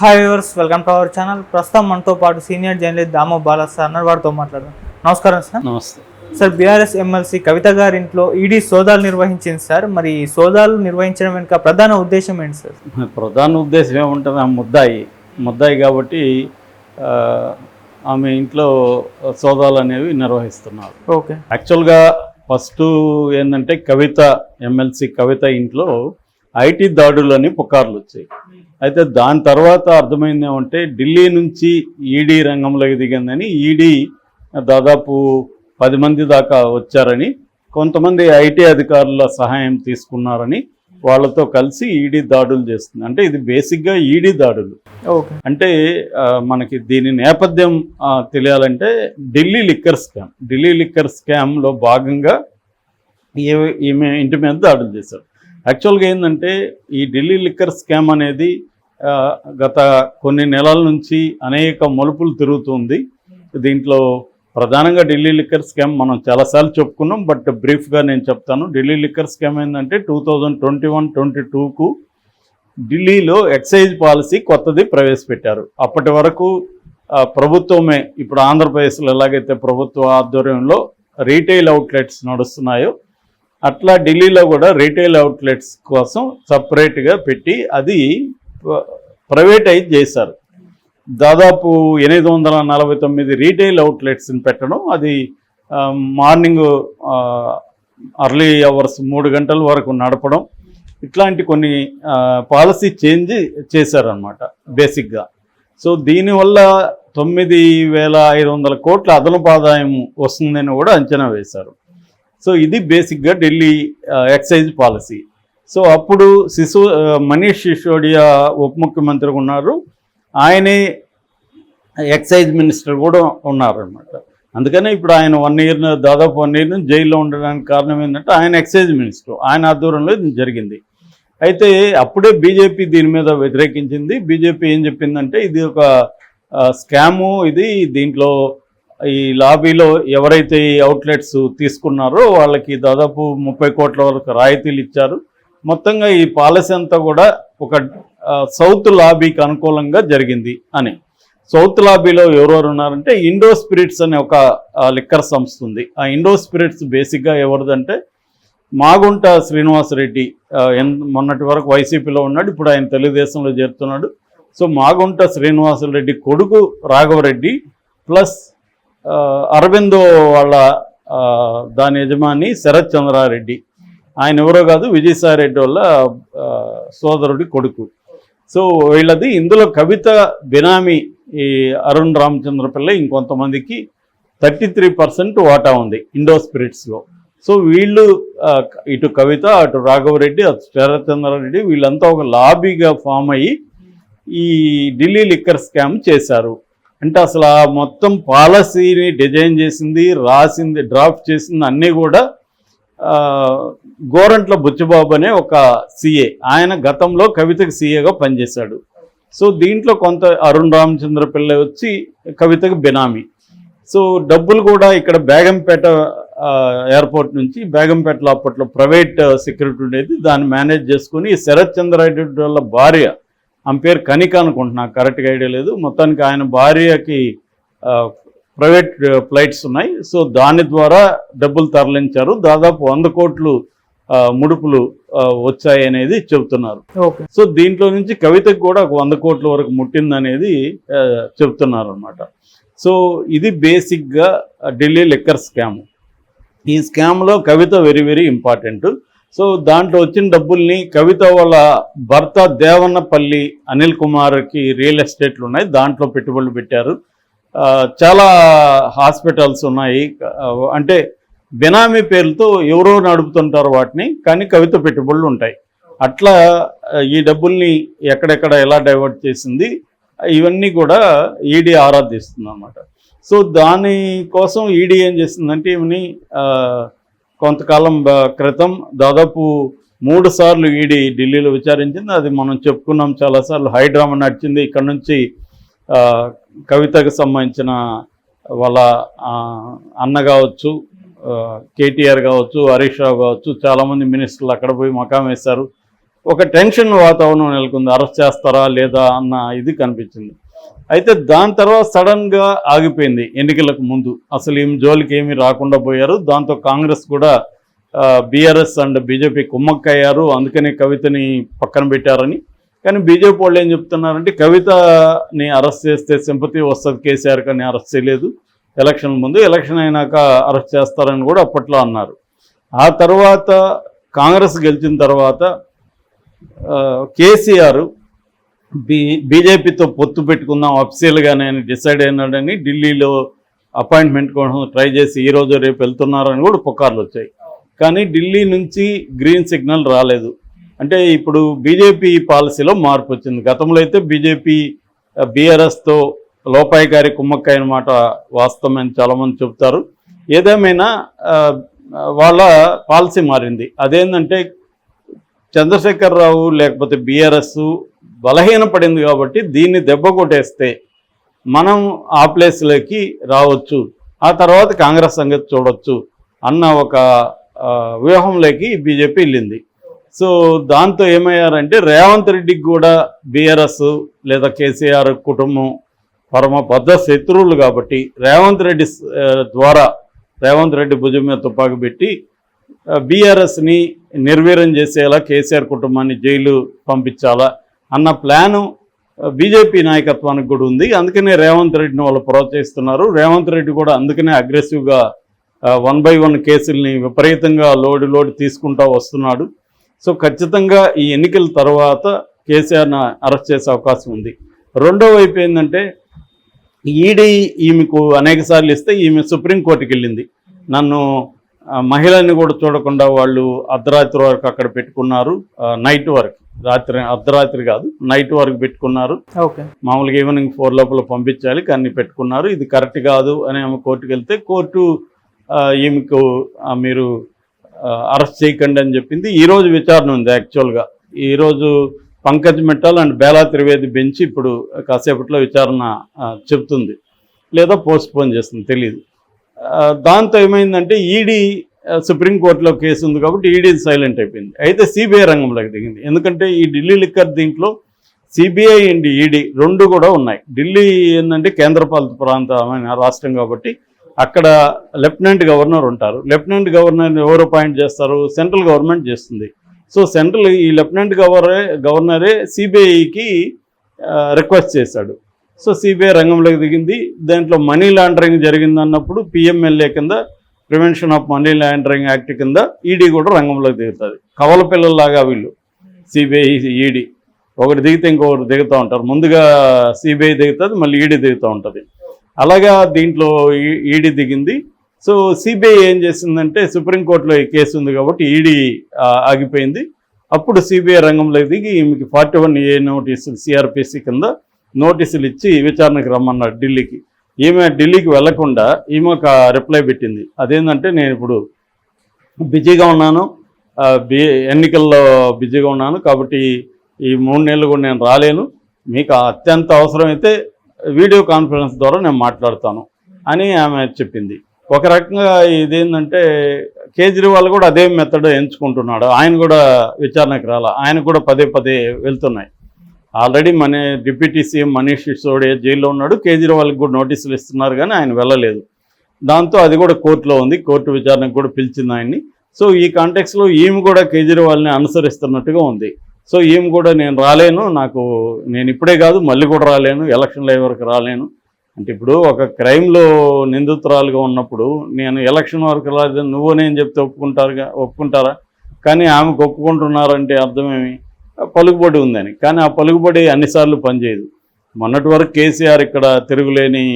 Hi viewers welcome to our channel ప్రస్తుతం మనతో పాటు senior journalist Damo Bala sir అన్నారు వారితో మాట్లాడదాం. నమస్కారం సార్ నమస్తే. సార్ బీఆర్ఎస్ ఎమ్మెల్సీ కవిత గారి ఇంట్లో ఈడీ సోదాలు నిర్వహించింది సార్ మరి ఈ సోదాలు నిర్వహించడం వెనుక ప్రధాన ఉద్దేశం ఏంటి సార్ ప్రధాన ఉద్దేశం ఏముంటుంది? ఆమె ముద్దాయి ముద్దాయి కాబట్టి ఆమె ఇంట్లో సోదాలు అనేవి నిర్వహిస్తున్నారు. ఓకే యాక్చువల్గా ఫస్ట్ ఏంటంటే కవిత ఎమ్మెల్సీ కవిత ఇంట్లో ఐటీ దాడులని పుకార్లు వచ్చాయి. అయితే దాని తర్వాత అర్థమైంది ఏమంటే ఢిల్లీ నుంచి ఈడీ రంగంలోకి దిగిందని ఈడీ దాదాపు పది మంది దాకా వచ్చారని కొంతమంది ఐటీ అధికారుల సహాయం తీసుకున్నారని వాళ్ళతో కలిసి ఈడీ దాడులు చేస్తుంది. అంటే ఇది బేసిక్గా ఈడీ దాడులు. అంటే మనకి దీని నేపథ్యం తెలియాలంటే Delhi liquor scam. Delhi liquor స్కామ్లో భాగంగా ఈ- ఈమె ఇంటి మీద దాడులు చేశారు. యాక్చువల్గా ఏంటంటే ఈ ఢిల్లీ లిక్కర్ స్కామ్ అనేది గత కొన్ని నెలల నుంచి అనేక మలుపులు తిరుగుతుంది. దీంట్లో ప్రధానంగా ఢిల్లీ లిక్కర్ స్కామ్ మనం చాలాసార్లు చెప్పుకున్నాం బట్ బ్రీఫ్గా నేను చెప్తాను. ఢిల్లీ లిక్కర్ స్కామ్ ఏంటంటే two thousand twenty one twenty టూకు ఢిల్లీలో ఎక్సైజ్ పాలసీ కొత్తది ప్రవేశపెట్టారు. అప్పటి వరకు ప్రభుత్వమే ఇప్పుడు ఆంధ్రప్రదేశ్లో ఎలాగైతే ప్రభుత్వ ఆధ్వర్యంలో రీటైల్ అవుట్లెట్స్ నడుస్తున్నాయో అట్లా ఢిల్లీలో కూడా రీటైల్ అవుట్లెట్స్ కోసం సపరేట్గా పెట్టి అది ప్రైవేటైజ్ చేశారు. దాదాపు ఎనిమిది వందల నలభై తొమ్మిది రీటైల్ అవుట్లెట్స్ని పెట్టడం అది మార్నింగ్ అర్లీ అవర్స్ మూడు గంటల వరకు నడపడం ఇట్లాంటి కొన్ని పాలసీ చేంజ్ చేశారనమాట బేసిక్గా. సో దీనివల్ల తొమ్మిది వేల ఐదు వందల కోట్ల అదనపు ఆదాయం వస్తుందని కూడా అంచనా వేశారు. సో ఇది బేసిక్గా ఢిల్లీ ఎక్సైజ్ పాలసీ. సో అప్పుడు శిశు మనీష్ సిసోడియా ఉప ముఖ్యమంత్రి ఉన్నారు. ఆయనే ఎక్సైజ్ మినిస్టర్ కూడా ఉన్నారనమాట అందుకనే ఇప్పుడు ఆయన వన్ ఇయర్ దాదాపు వన్ ఇయర్ నుంచి జైల్లో ఉండడానికి కారణం ఏంటంటే ఆయన ఎక్సైజ్ మినిస్టర్. ఆయన ఆధ్వర్యంలో ఇది జరిగింది. అయితే అప్పుడే బీజేపీ దీని మీద వ్యతిరేకించింది. బీజేపీ ఏం చెప్పిందంటే ఇది ఒక స్కాము. ఇది దీంట్లో ఈ లాబీలో ఎవరైతే ఈ అవుట్లెట్స్ తీసుకున్నారో వాళ్ళకి దాదాపు ముప్పై కోట్ల వరకు రాయితీలు ఇచ్చారు. మొత్తంగా ఈ పాలసీ అంతా కూడా ఒక సౌత్ లాబీకి అనుకూలంగా జరిగింది అని. సౌత్ లాబీలో ఎవరెవరు ఉన్నారంటే ఇండో స్పిరిట్స్ అనే ఒక లిక్కర్ సంస్థ ఉంది. ఆ ఇండో స్పిరిట్స్ బేసిక్గా ఎవరిదంటే మాగుంట శ్రీనివాసరెడ్డి ఎన్- మొన్నటి వరకు వైసీపీలో ఉన్నాడు ఇప్పుడు ఆయన తెలుగుదేశంలో చేరుతున్నాడు. సో మాగుంట శ్రీనివాసరెడ్డి కొడుకు రాఘవరెడ్డి ప్లస్ అరవిందో వాళ్ళ దాని యజమాని శరత్ చంద్రారెడ్డి. ఆయన ఎవరో కాదు విజయసాయిరెడ్డి వాళ్ళ సోదరుడి కొడుకు. సో వీళ్ళది ఇందులో కవిత బినామీ ఈ అరుణ్ రామచంద్ర పిల్ల ఇంకొంతమందికి థర్టీ త్రీ పర్సెంట్ వాటా ఉంది ఇండో స్పిరిట్స్లో. సో వీళ్ళు ఇటు కవిత అటు రాఘవరెడ్డి అటు శరత్చంద్రారెడ్డి వీళ్ళంతా ఒక లాబీగా ఫామ్ అయ్యి ఈ ఢిల్లీ లిక్కర్ స్కామ్ చేశారు. అంటే అసలు ఆ మొత్తం పాలసీని డిజైన్ చేసింది రాసింది డ్రాఫ్ట్ చేసింది అన్నీ కూడా గోరంట్ల బుచ్చిబాబు అనే ఒక సీఏ. ఆయన గతంలో కవితకు సీఏగా పనిచేశాడు. సో దీంట్లో కొంత అరుణ్ రామచంద్ర పిల్ల వచ్చి కవితకు బినామీ. సో డబ్బులు కూడా ఇక్కడ బేగంపేట ఎయిర్పోర్ట్ నుంచి బేగంపేటలో అప్పట్లో ప్రైవేట్ సెక్యూరిటీ ఉండేది. దాన్ని మేనేజ్ చేసుకుని శరత్ చంద్ర రెడ్డి వాళ్ళ భార్య ఆమె పేరు కనిక అనుకుంటున్నా కరెక్ట్గా ఐడియా లేదు. మొత్తానికి ఆయన భార్యకి ప్రైవేట్ ఫ్లైట్స్ ఉన్నాయి. సో దాని ద్వారా డబ్బులు తరలించారు. దాదాపు వంద కోట్లు ముడుపులు వచ్చాయి అనేది చెబుతున్నారు. సో దీంట్లో నుంచి కవితకు కూడా ఒక వంద కోట్ల వరకు ముట్టిందనేది ఆ, చెప్తున్నారు అనమాట సో ఇది బేసిక్గా ఢిల్లీ లిక్కర్ స్కామ్. ఈ స్కామ్లో Kavitha very very important. So దాంట్లో వచ్చిన డబ్బుల్ని కవిత వాళ్ళ భర్త దేవన్నపల్లి అనిల్ కుమార్కి రియల్ ఎస్టేట్లు ఉన్నాయి. దాంట్లో పెట్టుబడులు పెట్టారు. చాలా హాస్పిటల్స్ ఉన్నాయి. అంటే బినామీ పేర్లతో ఎవరో నడుపుతుంటారు వాటిని కానీ కవిత పెట్టుబడులు ఉంటాయి. అట్లా ఈ డబ్బుల్ని ఎక్కడెక్కడ ఎలా డైవర్ట్ చేసింది ఇవన్నీ కూడా ఈడీ ఆరాధిస్తుంది అనమాట సో దాని కోసం ఈడీ ఏం చేసిందంటే ఇవన్నీ కొంతకాలం బ- క్రితం దాదాపు మూడు సార్లు ఈడీ ఢిల్లీలో విచారించింది. అది మనం చెప్పుకున్నాం చాలాసార్లు హైడ్రామా నడిచింది. ఇక్కడ నుంచి కవితకు సంబంధించిన వాళ్ళ అన్న కావచ్చు కేటీఆర్ కావచ్చు హరీష్ రావు కావచ్చు చాలామంది మినిస్టర్లు అక్కడ పోయి మకాం వేశారు. ఒక టెన్షన్ వాతావరణం నెలకొంది. అరెస్ట్ చేస్తారా లేదా అన్న ఇది కనిపించింది. అయితే దాని తర్వాత సడన్గా ఆగిపోయింది ఎన్నికలకు ముందు. అసలు ఏం జోలికి ఏమీ రాకుండా పోయారు. దాంతో కాంగ్రెస్ కూడా బీఆర్ఎస్ అండ్ బీజేపీ కుమ్మక్కయ్యారు. అందుకనే కవితని పక్కన పెట్టారని. కానీ బీజేపీ వాళ్ళు ఏం చెప్తున్నారంటే కవితని అరెస్ట్ చేస్తే సింపతి వస్తుంది కేసీఆర్ కానీ అరెస్ట్ చేయలేదు. ఎలక్షన్ ముందు ఎలక్షన్ అయినాక అరెస్ట్ చేస్తారని కూడా అప్పట్లో అన్నారు. ఆ తర్వాత కాంగ్రెస్ గెలిచిన తర్వాత కేసీఆర్ బీ బీజేపీతో పొత్తు పెట్టుకుందాం అఫీషియల్గా నేను డిసైడ్ అయినాడని ఢిల్లీలో అపాయింట్మెంట్ కోసం ట్రై చేసి ఈరోజు రేపు వెళ్తున్నారని కూడా పుకార్లు వచ్చాయి. కానీ ఢిల్లీ నుంచి గ్రీన్ సిగ్నల్ రాలేదు. అంటే ఇప్పుడు బీజేపీ పాలసీలో మార్పు వచ్చింది. గతంలో అయితే బీజేపీ బీఆర్ఎస్తో లోపాయికారి కుమ్మక్కాయ మాట వాస్తవమని చాలామంది చెబుతారు. ఏదేమైనా వాళ్ళ పాలసీ మారింది. అదేంటంటే చంద్రశేఖరరావు లేకపోతే బీఆర్ఎస్ బలహీనపడింది కాబట్టి దీన్ని దెబ్బ కొట్టేస్తే మనం ఆ ప్లేస్లోకి రావచ్చు. ఆ తర్వాత కాంగ్రెస్ సంగతి చూడొచ్చు అన్న ఒక వ్యూహంలోకి బీజేపీ వెళ్ళింది. సో దాంతో ఏమయ్యారంటే రేవంత్ రెడ్డికి కూడా బీఆర్ఎస్ లేదా కేసీఆర్ కుటుంబం పరమ బద్ధ శత్రువులు కాబట్టి రేవంత్ రెడ్డి ద్వారా రేవంత్ రెడ్డి భుజం మీద తుపాకు పెట్టి బీఆర్ఎస్ని నిర్వీర్యం చేసేలా కేసీఆర్ కుటుంబాన్ని జైలు పంపించాలా? అన్న ప్లాను బీజేపీ నాయకత్వానికి కూడా ఉంది. అందుకనే రేవంత్ రెడ్డిని వాళ్ళు ప్రోత్సహిస్తున్నారు. రేవంత్ రెడ్డి కూడా అందుకనే అగ్రెసివ్గా వన్ బై వన్ కేసుల్ని విపరీతంగా లోడ్ లోడ్ తీసుకుంటూ వస్తున్నాడు. సో ఖచ్చితంగా ఈ ఎన్నికల తర్వాత కేసీఆర్ను అరెస్ట్ చేసే అవకాశం ఉంది. రెండో వైపు ఏంటంటే ఈడీ ఈమెకు అనేక సార్లు ఇస్తే ఈమె సుప్రీంకోర్టుకి వెళ్ళింది. నన్ను ఆ, మహిళని కూడా చూడకుండా వాళ్ళు అర్ధరాత్రి వరకు అక్కడ పెట్టుకున్నారు. నైట్ వరకు. రాత్రి అర్ధరాత్రి కాదు నైట్ వరకు పెట్టుకున్నారు. ఓకే. మామూలుగా ఈవినింగ్ ఫోర్ లోపల పంపించాలి కానీ పెట్టుకున్నారు. ఇది కరెక్ట్ కాదు అని ఆమె కోర్టుకు వెళ్తే కోర్టు ఈమెకు మీరు అరెస్ట్ చేయకండి అని చెప్పింది. ఈ రోజు విచారణ ఉంది యాక్చువల్గా ఈరోజు పంకజ్ మిట్టల్ అండ్ బేలా త్రివేది బెంచ్ ఇప్పుడు కాసేపట్లో విచారణ ఆ, చెప్తుంది లేదా పోస్ట్ పోన్ చేస్తుంది తెలియదు దాంతో ఏమైందంటే ఈడీ సుప్రీంకోర్టులో కేసు ఉంది కాబట్టి ఈడీ సైలెంట్ అయిపోయింది. అయితే సిబిఐ రంగంలోకి దిగింది. ఎందుకంటే ఈ ఢిల్లీ లిక్కర్ దీంట్లో సిబిఐ అండ్ ఈడీ రెండు కూడా ఉన్నాయి. ఢిల్లీ ఏంటంటే కేంద్రపాలిత ప్రాంతమైన రాష్ట్రం కాబట్టి అక్కడ లెఫ్టినెంట్ గవర్నర్ ఉంటారు. లెఫ్టినెంట్ గవర్నర్ ఎవరు అపాయింట్ చేస్తారు? సెంట్రల్ గవర్నమెంట్ చేస్తుంది. సో సెంట్రల్ ఈ లెఫ్టినెంట్ గవర్నరే గవర్నరే సిబిఐకి రిక్వెస్ట్ చేశాడు. సో సిబిఐ రంగంలోకి దిగింది. దాంట్లో మనీ లాండరింగ్ జరిగింది అన్నప్పుడు పిఎంఎల్ఏ కింద prevention of money laundering act కింద ఈడీ కూడా రంగంలోకి దిగుతుంది. కవల పిల్లల్లాగా వీళ్ళు సిబిఐ ఈడీ ఒకటి దిగితే ఇంకొకరు దిగుతూ ఉంటారు. ముందుగా సిబిఐ దిగుతుంది మళ్ళీ ఈడీ దిగుతూ ఉంటుంది. అలాగా దీంట్లో ఈ- ఈడీ దిగింది. సో సిబిఐ ఏం చేసిందంటే సుప్రీంకోర్టులో ఈ కేసు ఉంది కాబట్టి ఈడీ ఆగిపోయింది. అప్పుడు సిబిఐ రంగంలో దిగి ఈమెకి ఫార్టీ వన్ ఏ నోటీసులు సిఆర్పిసి కింద నోటీసులు ఇచ్చి విచారణకు రమ్మన్నారు ఢిల్లీకి. ఈమె ఢిల్లీకి వెళ్ళకుండా ఈమె ఒక రిప్లై పెట్టింది. అదేంటంటే నేను ఇప్పుడు బిజీగా ఉన్నాను. బి ఎన్నికల్లో బిజీగా ఉన్నాను కాబట్టి ఈ మూడు నెలలు కూడా నేను రాలేను. మీకు అత్యంత అవసరమైతే వీడియో కాన్ఫరెన్స్ ద్వారా నేను మాట్లాడతాను అని ఆమె చెప్పింది. ఒక రకంగా ఇదేంటంటే కేజ్రీవాల్ కూడా అదే మెథడ్ ఎంచుకుంటున్నాడు. ఆయన కూడా విచారణకు రాల. ఆయన కూడా పదే పదే వెళ్తున్నాయి. ఆల్రెడీ మన డిప్యూటీ సీఎం మనీష్ సిసోడియా జైల్లో ఉన్నాడు. కేజ్రీవాల్కి కూడా నోటీసులు ఇస్తున్నారు కానీ ఆయన వెళ్ళలేదు. దాంతో అది కూడా కోర్టులో ఉంది. కోర్టు విచారణకు కూడా పిలిచింది ఆయన్ని. సో ఈ కాంటెక్స్లో ఈమె కూడా కేజ్రీవాల్ని అనుసరిస్తున్నట్టుగా ఉంది. సో ఈమె కూడా నేను రాలేను. నాకు నేను ఇప్పుడే కాదు మళ్ళీ కూడా రాలేను. ఎలక్షన్ల వరకు రాలేను. అంటే ఇప్పుడు ఒక క్రైమ్లో నిందితురాలుగా ఉన్నప్పుడు నేను ఎలక్షన్ వరకు రాలేదు నువ్వు నేను చెప్తే ఒప్పుకుంటారుగా ఒప్పుకుంటారా? కానీ ఆమెకు ఒప్పుకుంటున్నారంటే అర్థమేమి పలుకుబడి ఉందని. కానీ ఆ పలుకుబడి అన్నిసార్లు పనిచేయదు. మొన్నటి వరకు కేసీఆర్ ఇక్కడ తిరుగులేని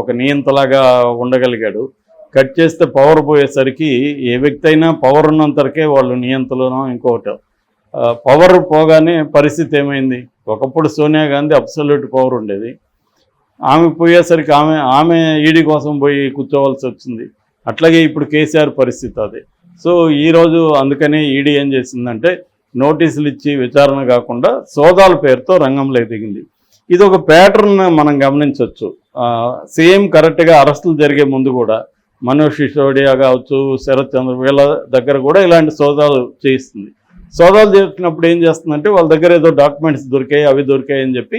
ఒక నియంతలాగా ఉండగలిగాడు. కట్ చేస్తే పవర్ పోయేసరికి ఏ వ్యక్తి అయినా పవర్ ఉన్నంతవరకే వాళ్ళు నియంతలోనో ఇంకొకటి. పవర్ పోగానే పరిస్థితి ఏమైంది? ఒకప్పుడు సోనియా గాంధీ అబ్సల్యూట్ పవర్ ఉండేది. ఆమె పోయేసరికి ఆమె ఆమె ఈడీ కోసం పోయి కూర్చోవాల్సి వచ్చింది. అట్లాగే ఇప్పుడు కేసీఆర్ పరిస్థితి అది. సో ఈరోజు అందుకనే ఈడీ ఏం చేసిందంటే నోటీసులు ఇచ్చి విచారణ కాకుండా సోదాల పేరుతో రంగంలో దిగింది. ఇది ఒక ప్యాటర్న్ మనం గమనించవచ్చు. సేమ్ కరెక్ట్గా అరెస్టులు జరిగే ముందు కూడా మనోజ్ సిసోడియా కావచ్చు శరత్ చంద్ర వీళ్ళ దగ్గర కూడా ఇలాంటి సోదాలు చేయిస్తుంది. సోదాలు చేసినప్పుడు ఏం చేస్తుందంటే వాళ్ళ దగ్గర ఏదో డాక్యుమెంట్స్ దొరికాయి అవి దొరికాయి అని చెప్పి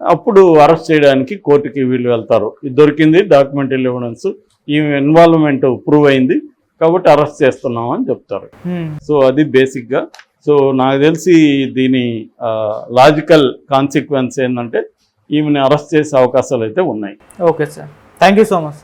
అప్పుడు అరెస్ట్ చేయడానికి కోర్టుకి వీళ్ళు వెళ్తారు. ఇది దొరికింది డాక్యుమెంటరీ ఎవిడెన్స్ ఈ ఇన్వాల్వ్మెంట్ ప్రూవ్ అయింది కాబట్టి అరెస్ట్ చేస్తున్నాం అని చెప్తారు. సో అది బేసిక్గా సో నాకు తెలిసి దీని లాజికల్ కాన్సిక్వెన్స్ ఏంటంటే ఈమెని అరెస్ట్ చేసే అవకాశాలు అయితే ఉన్నాయి. Okay sir. Thank you so much